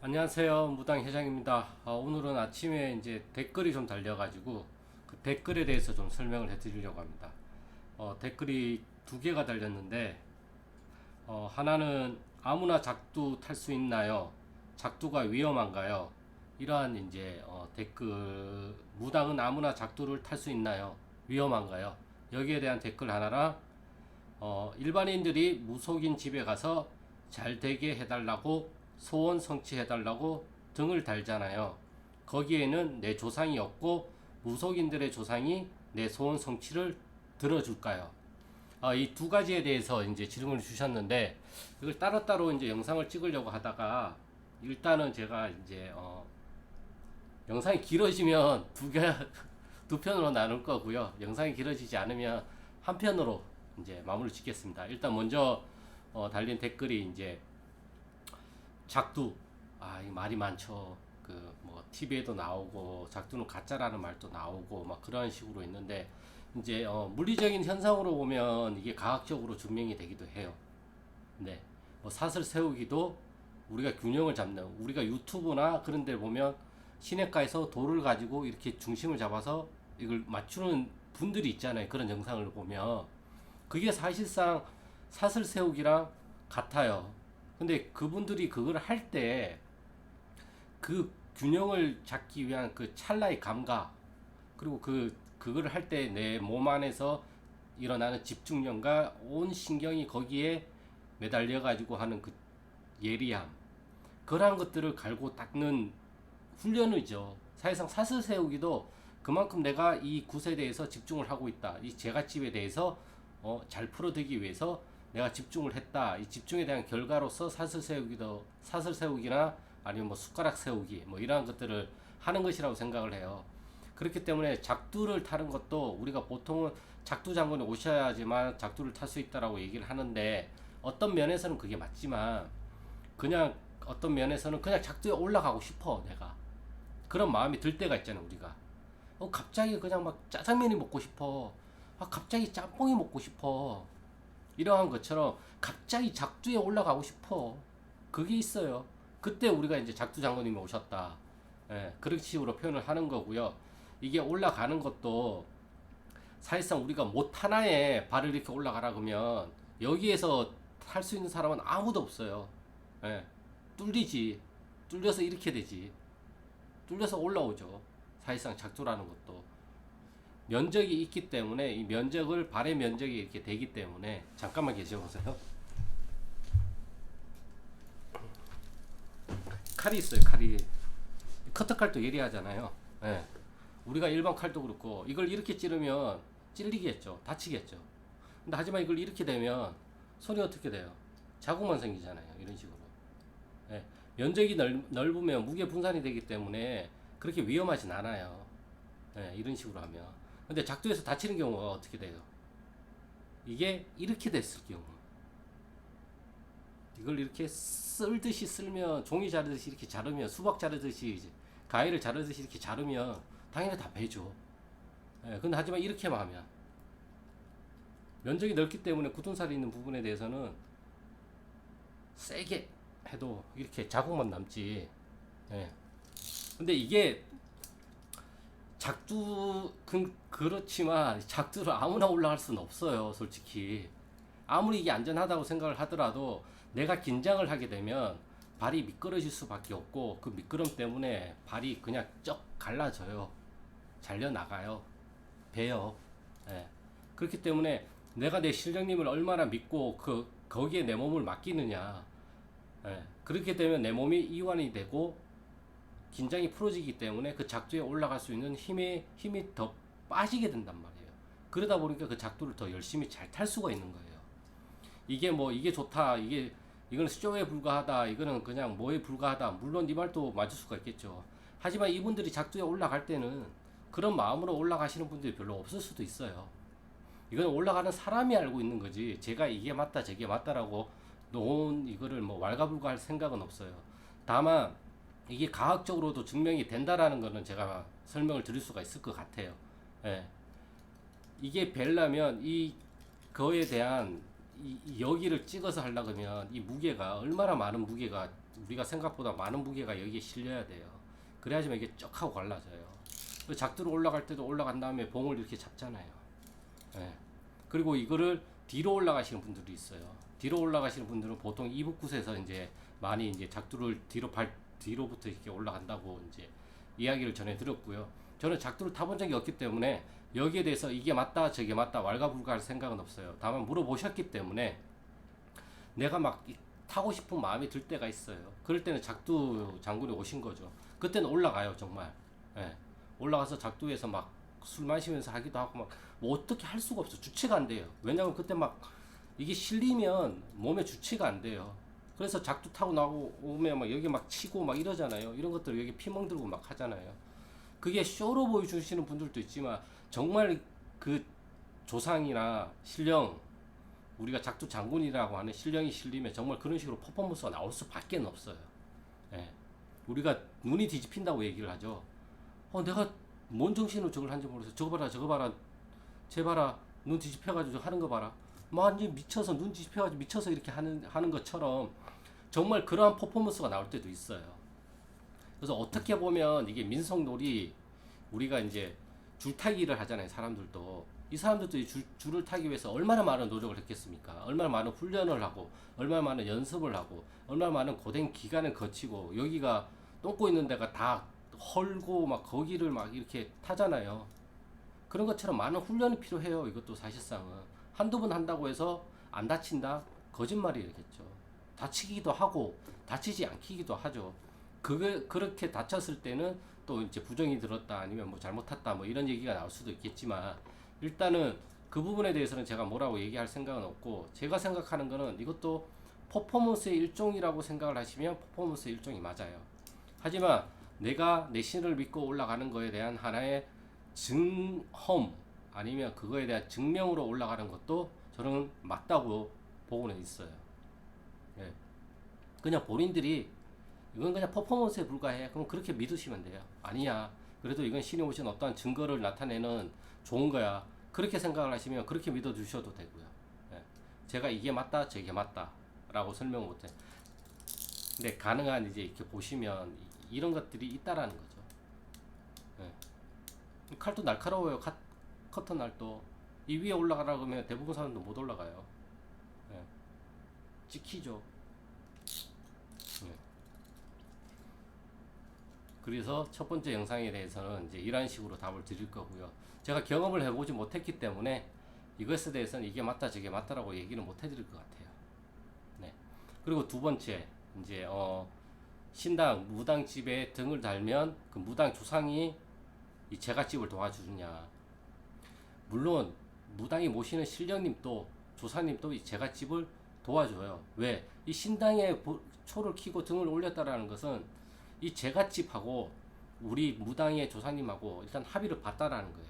안녕하세요 무당 회장입니다. 아, 오늘은 아침에 이제 댓글이 좀 달려가지고 그 댓글에 대해서 좀 설명을 해 드리려고 합니다. 어, 댓글이 두 개가 달렸는데 어, 하나는 아무나 작두 탈 수 있나요? 작두가 위험한가요? 이러한 이제 어, 댓글 무당은 아무나 작두를 탈 수 있나요? 위험한가요? 여기에 대한 댓글 하나랑 어, 일반인들이 무속인 집에 가서 잘 되게 해달라고 소원 성취해달라고 등을 달잖아요. 거기에는 내 조상이 없고 무속인들의 조상이 내 소원 성취를 들어줄까요? 아, 이 두 가지에 대해서 이제 질문을 주셨는데 이걸 따로따로 이제 영상을 찍으려고 하다가 일단은 제가 이제 어, 영상이 길어지면 두 개, 두 편으로 나눌 거고요. 영상이 길어지지 않으면 한 편으로 이제 마무리 짓겠습니다. 일단 먼저 어, 달린 댓글이 이제 작두 아, 이 말이 많죠. 그 뭐 TV에도 나오고 작두는 가짜라는 말도 나오고 막 그런 식으로 있는데 이제 어, 물리적인 현상으로 보면 이게 과학적으로 증명이 되기도 해요. 네. 뭐 사슬 세우기도 우리가 균형을 잡는 우리가 유튜브나 그런 데 보면 시내가에서 돌을 가지고 이렇게 중심을 잡아서 이걸 맞추는 분들이 있잖아요. 그런 영상을 보면 그게 사실상 사슬 세우기랑 같아요. 근데 그분들이 그걸 할 때 그 균형을 잡기 위한 그 찰나의 감각 그리고 그 그거를 할때 내 몸 안에서 일어나는 집중력과 온 신경이 거기에 매달려 가지고 하는 그 예리함 그러한 것들을 갈고 닦는 훈련이죠. 사실상 사슬 세우기도 그만큼 내가 이 굿에 대해서 집중을 하고 있다. 이 제갓집에 대해서 어, 잘 풀어두기 위해서 내가 집중을 했다. 이 집중에 대한 결과로서 사슬 세우기도 사슬 세우기나 아니면 뭐 숟가락 세우기 뭐 이러한 것들을 하는 것이라고 생각을 해요. 그렇기 때문에 작두를 타는 것도 우리가 보통은 작두 장군이 오셔야지만 작두를 탈 수 있다라고 얘기를 하는데 어떤 면에서는 그게 맞지만 그냥 어떤 면에서는 그냥 작두에 올라가고 싶어 내가 그런 마음이 들 때가 있잖아 우리가 어 갑자기 그냥 막 짜장면이 먹고 싶어 아 갑자기 짬뽕이 먹고 싶어 이러한 것처럼 갑자기 작두에 올라가고 싶어. 그게 있어요. 그때 우리가 이제 작두 장군님이 오셨다. 예, 그런 식으로 표현을 하는 거고요. 이게 올라가는 것도 사실상 우리가 못 하나에 발을 이렇게 올라가라 그러면 여기에서 탈 수 있는 사람은 아무도 없어요. 예, 뚫리지. 뚫려서 이렇게 되지. 뚫려서 올라오죠. 사실상 작두라는 것도 면적이 있기 때문에 이 면적을 발의 면적이 이렇게 되기 때문에 잠깐만 계셔 보세요. 칼이 있어요. 칼이 커터 칼도 예리하잖아요. 예. 우리가 일반 칼도 그렇고 이걸 이렇게 찌르면 찔리겠죠. 다치겠죠. 근데 하지만 이걸 이렇게 되면 손이 어떻게 돼요? 자국만 생기잖아요. 이런 식으로. 예. 면적이 넓, 넓으면 무게 분산이 되기 때문에 그렇게 위험하진 않아요. 예, 이런 식으로 하면. 근데 작두에서 다치는 경우가 어떻게 돼요? 이게 이렇게 됐을 경우. 이걸 이렇게 쓸듯이 쓸면 종이 자르듯이 이렇게 자르면 수박 자르듯이 이제 가위를 자르듯이 이렇게 자르면 당연히 다 베죠. 예, 근데 하지만 이렇게만 하면 면적이 넓기 때문에 굳은 살이 있는 부분에 대해서는 세게 해도 이렇게 자국만 남지. 예. 근데 이게 작두 그, 그렇지만 작두를 아무나 올라갈 수는 없어요, 솔직히. 아무리 이게 안전하다고 생각을 하더라도 내가 긴장을 하게 되면 발이 미끄러질 수밖에 없고 그 미끄럼 때문에 발이 그냥 쩍 갈라져요. 잘려 나가요. 배요. 예. 그렇기 때문에 내가 내 실장님을 얼마나 믿고 그 거기에 내 몸을 맡기느냐. 예, 그렇게 되면 내 몸이 이완이 되고 긴장이 풀어지기 때문에 그 작두에 올라갈 수 있는 힘이 힘이 더 빠지게 된단 말이에요. 그러다 보니까 그 작두를 더 열심히 잘 탈 수가 있는 거예요. 이게 뭐 이게 좋다, 이게 이거는 수조에 불과하다, 이거는 그냥 뭐에 불과하다. 물론 네 말도 맞을 수가 있겠죠. 하지만 이분들이 작두에 올라갈 때는 그런 마음으로 올라가시는 분들이 별로 없을 수도 있어요. 이건 올라가는 사람이 알고 있는 거지. 제가 이게 맞다, 저게 맞다라고 놓은 이거를 뭐 왈가불가할 생각은 없어요. 다만 이게 과학적으로도 증명이 된다라는 거는 제가 설명을 드릴 수가 있을 것 같아요. 예. 이게 벨라면 이 거에 대한 이, 이 여기를 찍어서 하려면 이 무게가 얼마나 많은 무게가 우리가 생각보다 많은 무게가 여기에 실려야 돼요. 그래야지만 이게 쩍 하고 갈라져요. 그 작두로 올라갈 때도 올라간 다음에 봉을 이렇게 잡잖아요. 예. 그리고 이거를 뒤로 올라가시는 분들도 있어요. 뒤로 올라가시는 분들은 보통 이북굿에서 이제 많이 이제 작두를 뒤로 발 뒤로부터 이렇게 올라간다고 이제 이야기를 전해 드렸고요. 저는 작두를 타본 적이 없기 때문에 여기에 대해서 이게 맞다 저게 맞다 왈가불가할 생각은 없어요. 다만 물어보셨기 때문에 내가 막 이- 타고 싶은 마음이 들 때가 있어요. 그럴 때는 작두 장군이 오신 거죠. 그때는 올라가요 정말. 예. 올라가서 작두에서 막 술 마시면서 하기도 하고 막 뭐 어떻게 할 수가 없어 주체가 안 돼요. 왜냐면 그때 막 이게 실리면 몸에 주체가 안 돼요. 그래서 작두 타고 나고 오면 막 여기 막 치고 막 이러잖아요. 이런 것들 여기 피멍 들고 막 하잖아요. 그게 쇼로 보여주시는 분들도 있지만 정말 그 조상이나 신령 우리가 작두 장군이라고 하는 신령이 실리면 정말 그런 식으로 퍼포먼스가 나올 수밖에 없어요. 예. 우리가 눈이 뒤집힌다고 얘기를 하죠. 어, 내가 뭔 정신으로 저걸 한지 모르겠어. 저거 봐라, 저거 봐라, 쟤 봐라, 눈 뒤집혀가지고 하는 거 봐라. 뭐 완전 미쳐서 눈 뒤집혀가지고 미쳐서 이렇게 하는 하는 것처럼 정말 그러한 퍼포먼스가 나올 때도 있어요. 그래서 어떻게 보면 이게 민속놀이 우리가 이제 줄타기를 하잖아요. 사람들도 이 사람들도 이 줄, 줄을 타기 위해서 얼마나 많은 노력을 했겠습니까? 얼마나 많은 훈련을 하고 얼마나 많은 연습을 하고 얼마나 많은 고된 기간을 거치고 여기가 똥꼬 있는 데가 다 헐고 막 거기를 막 이렇게 타잖아요. 그런 것처럼 많은 훈련이 필요해요. 이것도 사실상은 한두 번 한다고 해서 안 다친다 거짓말이겠죠. 다치기도 하고 다치지 않기도 하죠. 그게 그렇게 다쳤을 때는 또 이제 부정이 들었다 아니면 뭐 잘못 탔다 뭐 이런 얘기가 나올 수도 있겠지만 일단은 그 부분에 대해서는 제가 뭐라고 얘기할 생각은 없고 제가 생각하는 거는 이것도 퍼포먼스의 일종이라고 생각을 하시면 퍼포먼스의 일종이 맞아요. 하지만 내가 내 신을 믿고 올라가는 거에 대한 하나의 증험 아니면 그거에 대한 증명으로 올라가는 것도 저는 맞다고 보고는 있어요. 예. 그냥 본인들이 이건 그냥 퍼포먼스에 불과해. 그럼 그렇게 믿으시면 돼요. 아니야. 그래도 이건 신이 오신 어떠한 증거를 나타내는 좋은 거야. 그렇게 생각을 하시면 그렇게 믿어 주셔도 되고요. 예. 제가 이게 맞다, 저게 맞다. 라고 설명 못해. 근데 가능한 이제 이렇게 보시면 이- 이런 것들이 있다라는 거죠. 예. 칼도 날카로워요. 컷, 커터 날도. 이 위에 올라가라 그러면 대부분 사람도 못 올라가요. 예. 찍히죠. 예. 그래서 첫 번째 영상에 대해서는 이제 이런 식으로 답을 드릴 거고요. 제가 경험을 해보지 못했기 때문에 이것에 대해서는 이게 맞다 저게 맞다라고 얘기는 못 해드릴 것 같아요. 네. 그리고 두 번째 이제 어 신당 무당 집에 등을 달면 그 무당 조상이 이 제갓집을 도와주느냐. 물론 무당이 모시는 신령님도 조사님도 이 제갓집을 도와줘요. 왜? 이 신당에 보- 초를 키고 등을 올렸다라는 것은 이 제갓집하고 우리 무당의 조사님하고 일단 합의를 봤다라는 거예요.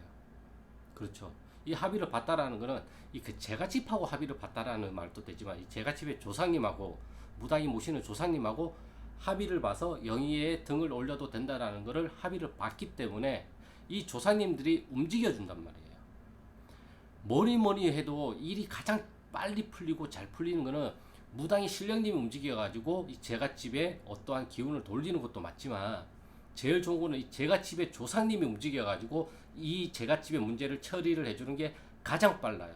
그렇죠. 이 합의를 봤다라는 거는 이그 제갓집하고 합의를 봤다라는 말도 되지만 이 제갓집의 조상님하고 무당이 모시는 조상님하고 합의를 봐서 영희의 등을 올려도 된다라는 거를 합의를 봤기 때문에 이 조상님들이 움직여 준단 말이에요. 뭐니 뭐니 해도 일이 가장 빨리 풀리고 잘 풀리는 거는 무당이 신령님이 움직여가지고 이 제갓집에 어떠한 기운을 돌리는 것도 맞지만 제일 좋은 거는 이 제갓집의 조상님이 움직여가지고 이 제갓집의 문제를 처리를 해주는 게 가장 빨라요.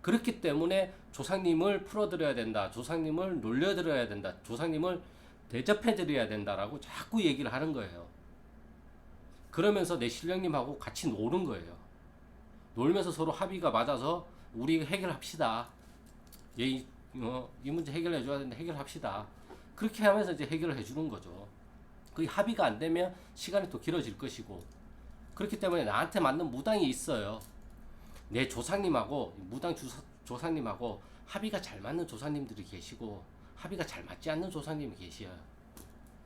그렇기 때문에 조상님을 풀어드려야 된다. 조상님을 놀려드려야 된다. 조상님을 대접해드려야 된다라고 자꾸 얘기를 하는 거예요. 그러면서 내 신령님하고 같이 노는 거예요. 놀면서 서로 합의가 맞아서 우리 해결합시다. 얘, 이- 어, 이 문제 해결해 줘야 되는데 해결합시다. 그렇게 하면서 이제 해결을 해 주는 거죠. 그 합의가 안 되면 시간이 또 길어질 것이고 그렇기 때문에 나한테 맞는 무당이 있어요. 내 조상님하고 무당 주사, 조상님하고 합의가 잘 맞는 조상님들이 계시고 합의가 잘 맞지 않는 조상님이 계셔요.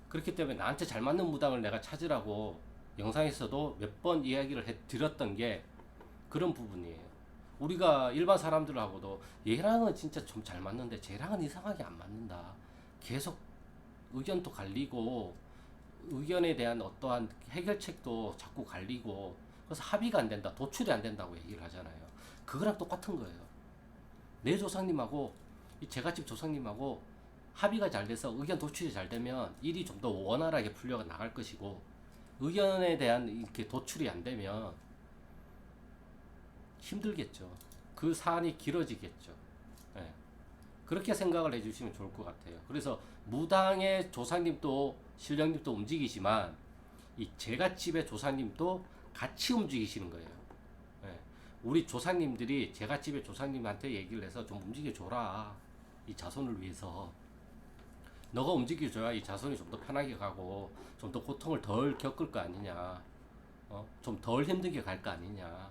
그렇기 때문에 나한테 잘 맞는 무당을 내가 찾으라고 영상에서도 몇 번 이야기를 해 드렸던 게 그런 부분이에요. 우리가 일반 사람들하고도 얘랑은 진짜 좀 잘 맞는데 쟤랑은 이상하게 안 맞는다. 계속 의견도 갈리고 의견에 대한 어떠한 해결책도 자꾸 갈리고 그래서 합의가 안 된다, 도출이 안 된다고 얘기를 하잖아요. 그거랑 똑같은 거예요. 내 조상님하고 이 제갓집 조상님하고 합의가 잘 돼서 의견 도출이 잘 되면 일이 좀 더 원활하게 풀려 나갈 것이고 의견에 대한 이렇게 도출이 안 되면 힘들겠죠. 그 사안이 길어지겠죠. 예. 그렇게 생각을 해주시면 좋을 것 같아요. 그래서 무당의 조상님도 신령님도 움직이지만 이 제갓집의 조상님도 같이 움직이시는 거예요. 예. 우리 조상님들이 제갓집의 조상님한테 얘기를 해서 좀 움직여줘라. 이 자손을 위해서. 너가 움직여줘야 이 자손이 좀 더 편하게 가고 좀 더 고통을 덜 겪을 거 아니냐. 어? 좀 덜 힘들게 갈 거 아니냐.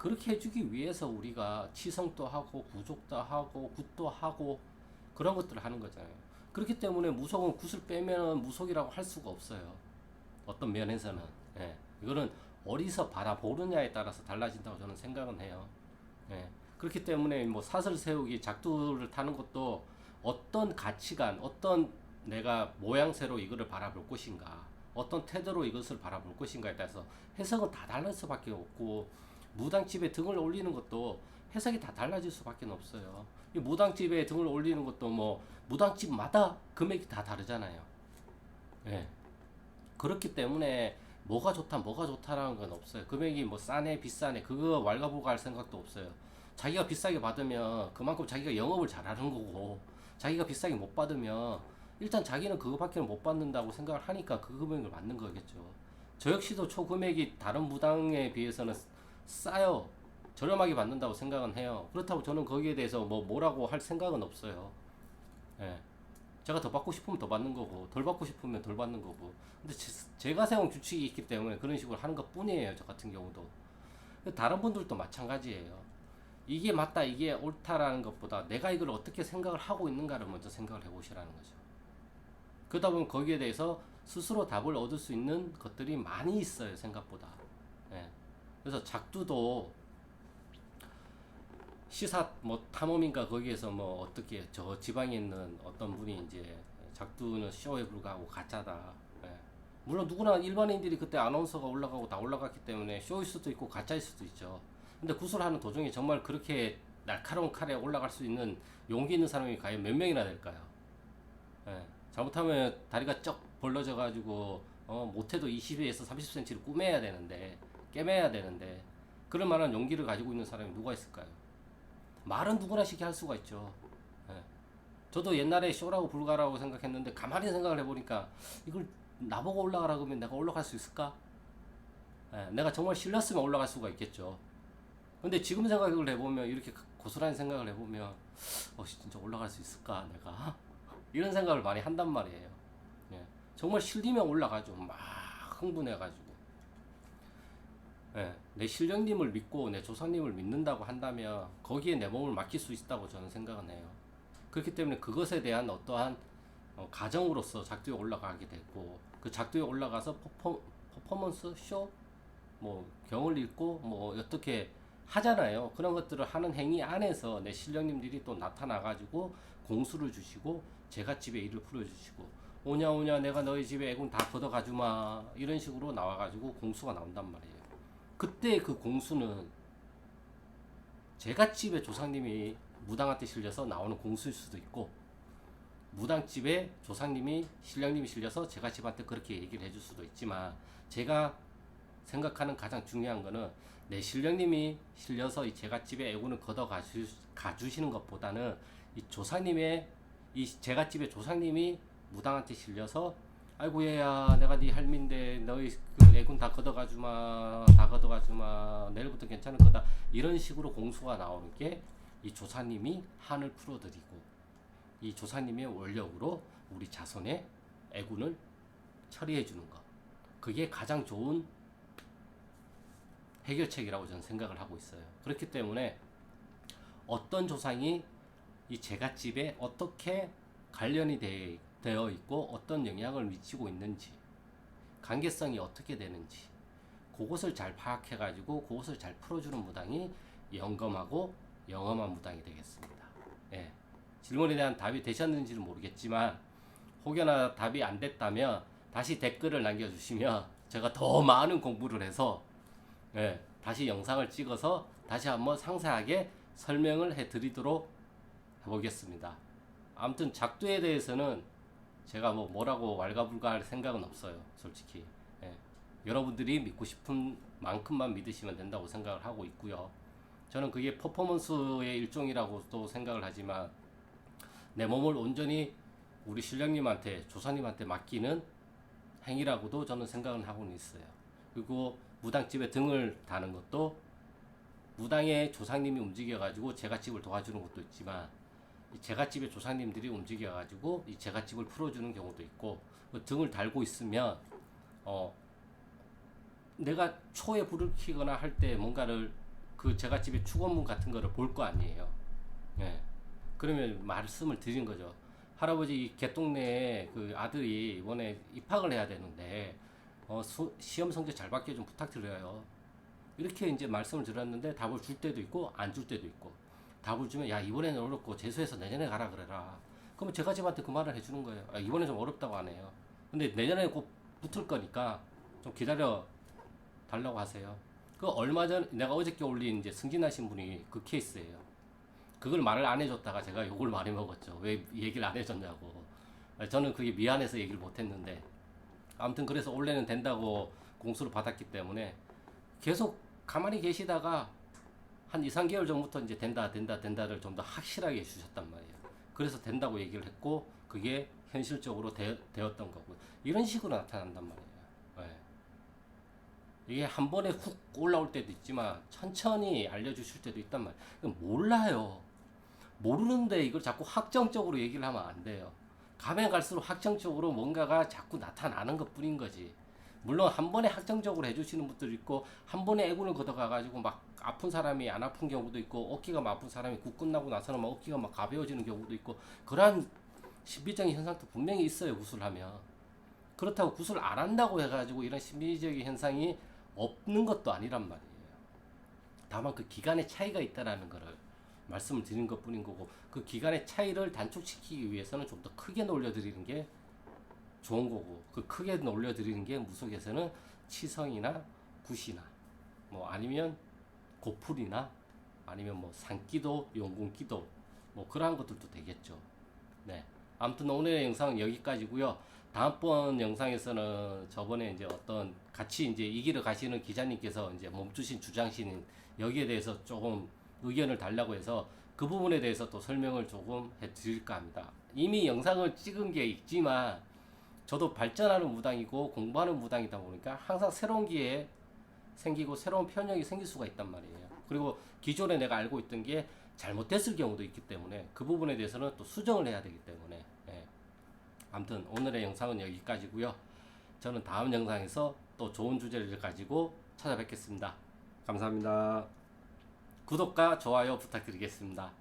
예. 그렇게 해주기 위해서 우리가 치성도 하고 구족도 하고 굿도 하고 그런 것들을 하는 거잖아요. 그렇기 때문에 무속은 굿을 빼면 무속이라고 할 수가 없어요. 어떤 면에서는 예. 이거는 어디서 바라보느냐에 따라서 달라진다고 저는 생각은 해요. 예. 그렇기 때문에 뭐 사슬 세우기 작두를 타는 것도 어떤 가치관, 어떤 내가 모양새로 이거를 바라볼 것인가, 어떤 태도로 이것을 바라볼 것인가에 따라서 해석은 다 달라질 수밖에 없고 무당집에 등을 올리는 것도 해석이 다 달라질 수밖에 없어요. 이 무당집에 등을 올리는 것도 뭐 무당집마다 금액이 다 다르잖아요. 예. 그렇기 때문에 뭐가 좋다, 뭐가 좋다라는 건 없어요. 금액이 뭐 싸네, 비싸네, 그거 왈가불가할 생각도 없어요. 자기가 비싸게 받으면 그만큼 자기가 영업을 잘하는 거고, 자기가 비싸게 못 받으면 일단 자기는 그거밖에 못 받는다고 생각을 하니까 그 금액을 받는 거겠죠. 저 역시도 초금액이 다른 무당에 비해서는 싸요. 저렴하게 받는다고 생각은 해요. 그렇다고 저는 거기에 대해서 뭐 뭐라고 할 생각은 없어요. 예. 제가 더 받고 싶으면 더 받는 거고, 덜 받고 싶으면 덜 받는 거고. 근데 제, 가 세운 규칙이 있기 때문에 그런 식으로 하는 것 뿐이에요. 저 같은 경우도. 다른 분들도 마찬가지예요. 이게 맞다, 이게 옳다라는 것보다 내가 이걸 어떻게 생각을 하고 있는가를 먼저 생각을 해보시라는 거죠. 그러다 보면 거기에 대해서 스스로 답을 얻을 수 있는 것들이 많이 있어요, 생각보다. 예. 그래서 작두도 시사 뭐 탐험인가 거기에서 뭐 어떻게 저 지방에 있는 어떤 분이 이제 작두는 쇼에 불과하고 가짜다. 예. 물론 누구나 일반인들이 그때 아나운서가 올라가고 다 올라갔기 때문에 쇼일 수도 있고 가짜일 수도 있죠. 근데 구슬하는 도중에 정말 그렇게 날카로운 칼에 올라갈 수 있는 용기 있는 사람이 과연 몇 명이나 될까요? 예. 잘못하면 다리가 쩍 벌러져 가지고 어, 못해도 20에서 30cm를 꾸며야 되는데 깨매야 되는데 그럴 만한 용기를 가지고 있는 사람이 누가 있을까요? 말은 누구나 쉽게 할 수가 있죠. 예. 저도 옛날에 쇼라고 불가라고 생각했는데 가만히 생각을 해보니까 이걸 나보고 올라가라 그러면 내가 올라갈 수 있을까? 예, 내가 정말 실렸으면 올라갈 수가 있겠죠. 근데 지금 생각을 해보면 이렇게 고스란히 생각을 해보면 어 진짜 올라갈 수 있을까 내가 이런 생각을 많이 한단 말이에요. 예. 정말 실리면 올라가죠. 막 흥분해가지고. 예. 내 신령님을 믿고 내 조상님을 믿는다고 한다면 거기에 내 몸을 맡길 수 있다고 저는 생각은 해요. 그렇기 때문에 그것에 대한 어떠한 어, 가정으로서 작두에 올라가게 됐고 그 작두에 올라가서 퍼포, 퍼포먼스 쇼, 뭐 경을 읽고 뭐 어떻게 하잖아요. 그런 것들을 하는 행위 안에서 내 신령님들이 또 나타나가지고 공수를 주시고 제가 집에 일을 풀어주시고 오냐 오냐 내가 너희 집에 애군 다 걷어가주마 이런 식으로 나와가지고 공수가 나온단 말이에요. 그때 그 공수는 제가 집에 조상님이 무당한테 실려서 나오는 공수일 수도 있고 무당집에 조상님이 신령님이 실려서 제가 집한테 그렇게 얘기를 해줄 수도 있지만 제가 생각하는 가장 중요한 거는 내 신령님이 실려서 이 제가 집에 애군을 걷어 가주, 가주시는 것보다는 이 조상님의 이 제가 집에 조상님이 무당한테 실려서 아이고 얘야 내가 네 할미인데 너희 그 애군 다 걷어가주마 다 걷어가주마 내일부터 괜찮을 거다. 이런 식으로 공수가 나오는 게 이 조사님이 한을 풀어드리고 이 조사님의 원력으로 우리 자손의 애군을 처리해 주는 것 그게 가장 좋은 해결책이라고 저는 생각을 하고 있어요. 그렇기 때문에 어떤 조상이 이 제갓집에 어떻게 관련이 되, 되어 있고 어떤 영향을 미치고 있는지 관계성이 어떻게 되는지 그것을 잘 파악해 가지고 그것을 잘 풀어주는 무당이 영검하고 영험한 무당이 되겠습니다. 예. 질문에 대한 답이 되셨는지는 모르겠지만 혹여나 답이 안 됐다면 다시 댓글을 남겨주시면 제가 더 많은 공부를 해서 예, 다시 영상을 찍어서 다시 한번 상세하게 설명을 해드리도록 해보겠습니다. 아무튼 작두에 대해서는 제가 뭐 뭐라고 왈가불가할 생각은 없어요, 솔직히. 예. 여러분들이 믿고 싶은 만큼만 믿으시면 된다고 생각을 하고 있고요. 저는 그게 퍼포먼스의 일종이라고도 생각을 하지만 내 몸을 온전히 우리 신령님한테 조사님한테 맡기는 행위라고도 저는 생각을 하고는 있어요. 그리고 무당집에 등을 다는 것도 무당의 조상님이 움직여가지고 제갓집을 도와주는 것도 있지만 이 제갓집의 조상님들이 움직여가지고 이 제갓집을 풀어주는 경우도 있고 그 등을 달고 있으면 어 내가 초에 불을 켜거나 할 때 뭔가를 그 제갓집의 축원문 같은 거를 볼 거 아니에요. 예. 그러면 말씀을 드린 거죠. 할아버지 이 개똥내에 그 아들이 이번에 입학을 해야 되는데 어, 수- 시험 성적 잘 받게 좀 부탁드려요. 이렇게 이제 말씀을 드렸는데 답을 줄 때도 있고 안 줄 때도 있고 답을 주면 야 이번에는 어렵고 재수해서 내년에 가라 그래라. 그러면 제가 집한테 그 말을 해주는 거예요. 아, 이번에 좀 어렵다고 하네요. 근데 내년에 꼭 붙을 거니까 좀 기다려 달라고 하세요. 그 얼마 전 내가 어저께 올린 이제 승진하신 분이 그 케이스예요. 그걸 말을 안 해줬다가 제가 욕을 많이 먹었죠. 왜 얘기를 안 해줬냐고. 저는 그게 미안해서 얘기를 못했는데 아무튼 그래서 올해는 된다고 공수를 받았기 때문에 계속 가만히 계시다가 한 2, 3개월 전부터 이제 된다 된다 된다를 좀 더 확실하게 해주셨단 말이에요. 그래서 된다고 얘기를 했고 그게 현실적으로 되, 되었던 거고 이런 식으로 나타난단 말이에요. 예. 이게 한 번에 훅 올라올 때도 있지만 천천히 알려주실 때도 있단 말이에요. 몰라요. 모르는데 이걸 자꾸 확정적으로 얘기를 하면 안 돼요. 가면 갈수록 확정적으로 뭔가가 자꾸 나타나는 것 뿐인 거지. 물론 한 번에 확정적으로 해주시는 분들 있고 한 번에 애군을 걷어가가지고 막 아픈 사람이 안 아픈 경우도 있고 어깨가 막 아픈 사람이 국 끝나고 나서는 막 어깨가 막 가벼워지는 경우도 있고 그러한 신비적인 현상도 분명히 있어요 구술하면. 그렇다고 구술 안 한다고 해가지고 이런 신비적인 현상이 없는 것도 아니란 말이에요. 다만 그 기간의 차이가 있다라는 거를 말씀을 드린 것 뿐인 거고 그 기간의 차이를 단축시키기 위해서는 좀 더 크게 놀려드리는 게 좋은 거고 그 크게 놀려드리는 게 무속에서는 치성이나 굿이나 뭐 아니면 고풀이나 아니면 뭐 산기도 용궁기도 뭐 그러한 것들도 되겠죠. 네. 아무튼 오늘의 영상은 여기까지고요. 다음번 영상에서는 저번에 이제 어떤 같이 이제 이 길을 가시는 기자님께서 이제 멈추신 주장신 여기에 대해서 조금 의견을 달라고 해서 그 부분에 대해서 또 설명을 조금 해 드릴까 합니다. 이미 영상을 찍은 게 있지만 저도 발전하는 무당이고 공부하는 무당이다 보니까 항상 새로운 기회에 생기고 새로운 편형이 생길 수가 있단 말이에요. 그리고 기존에 내가 알고 있던 게 잘못됐을 경우도 있기 때문에 그 부분에 대해서는 또 수정을 해야 되기 때문에 예. 아무튼 오늘의 영상은 여기까지고요. 저는 다음 영상에서 또 좋은 주제를 가지고 찾아뵙겠습니다. 감사합니다. 구독과 좋아요 부탁드리겠습니다.